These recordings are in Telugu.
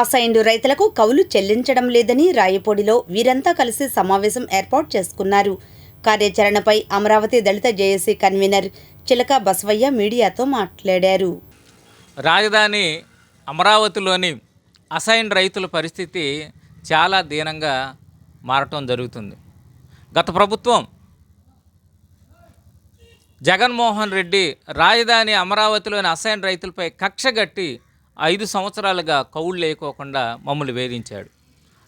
అసైన్డ్ రైతులకు కౌలు చెల్లించడం లేదని రాయపూడిలో వీరంతా కలిసి సమావేశం ఏర్పాటు చేసుకున్నారు. కార్యాచరణపై అమరావతి దళిత జేఏసీ కన్వీనర్ చిలక బసవయ్య మీడియాతో మాట్లాడారు. రాజధాని అమరావతిలోని అసైన్ రైతుల పరిస్థితి చాలా దీనంగా మారటం జరుగుతుంది. గత ప్రభుత్వం జగన్మోహన్ రెడ్డి రాజధాని అమరావతిలోని అసైన్ రైతులపై కక్షగట్టి ఐదు సంవత్సరాలుగా కౌళ్ళు లేకోకుండా మమ్మల్ని వేధించాడు.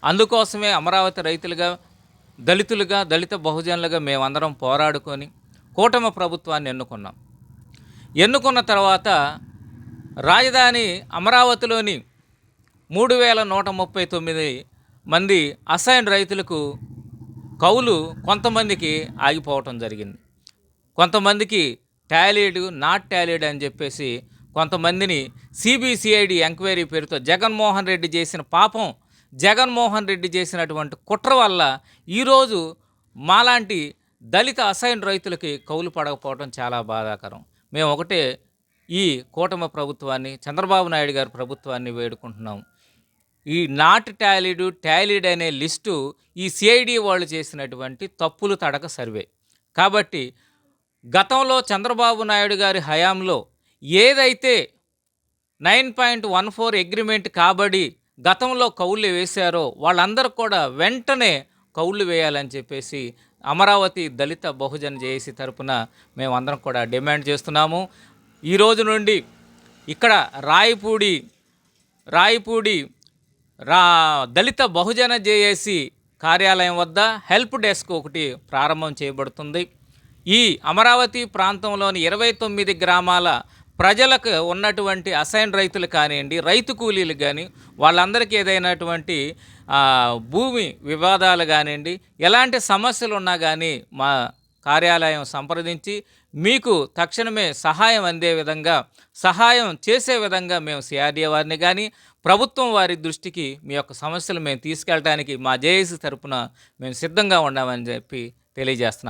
అందుకోసమే అమరావతి రైతులుగా దళితులుగా దళిత బహుజనులుగా మేమందరం పోరాడుకొని కూటమి ప్రభుత్వాన్ని ఎన్నుకున్నాం. ఎన్నుకున్న తర్వాత రాజధాని అమరావతిలోని మూడు వేల నూట ముప్పై తొమ్మిది మంది అసైన్ రైతులకు కౌలు కొంతమందికి ఆగిపోవటం జరిగింది. కొంతమందికి టాలీడ్ నాట్ టాలీడ్ అని చెప్పేసి కొంతమందిని సిబిసిఐడి ఎంక్వైరీ పేరుతో జగన్మోహన్ రెడ్డి చేసిన పాపం జగన్మోహన్ రెడ్డి చేసినటువంటి కుట్ర వల్ల ఈరోజు మాలాంటి దళిత అసైన్ రైతులకి కౌలు పడకపోవడం చాలా బాధాకరం. మేము ఒకటే ఈ కూటమి ప్రభుత్వాన్ని చంద్రబాబు నాయుడు గారి ప్రభుత్వాన్ని వేడుకుంటున్నాం. ఈ నాట్ టాలీడ్ టాలీడ్ అనే లిస్టు ఈ సిఐడి వాళ్ళు చేసినటువంటి తప్పులు తడక సర్వే. కాబట్టి గతంలో చంద్రబాబు నాయుడు గారి హయాంలో ఏదైతే nine point one four agreement కాబడి గతంలో కౌళ్ళు వేశారో వాళ్ళందరూ కూడా వెంటనే కౌళ్ళు వేయాలని చెప్పేసి అమరావతి దళిత బహుజన జేఏసీ తరపున మేమందరం కూడా డిమాండ్ చేస్తున్నాము. ఈ రోజు నుండి ఇక్కడ రాయపూడి రాయపూడి రా దళిత బహుజన జేఏసీ కార్యాలయం వద్ద హెల్ప్ డెస్క్ ఒకటి ప్రారంభం చేయబడుతుంది. ఈ అమరావతి ప్రాంతంలోని ఇరవై తొమ్మిది గ్రామాల ప్రజలకు ఉన్నటువంటి అసైన్ రైతులు కానివ్వండి రైతు కూలీలు కానీ వాళ్ళందరికీ ఏదైనటువంటి భూమి వివాదాలు కానివ్వండి ఎలాంటి సమస్యలు ఉన్నా కానీ మా కార్యాలయం సంప్రదించి మీకు తక్షణమే సహాయం అందే విధంగా సహాయం చేసే విధంగా మేము సిఆర్డీఏ వారిని కానీ ప్రభుత్వం వారి దృష్టికి మీ యొక్క సమస్యలు మేము తీసుకెళ్ళడానికి మా జేఏసీ తరపున మేము సిద్ధంగా ఉన్నామని చెప్పి తెలియజేస్తున్నాం.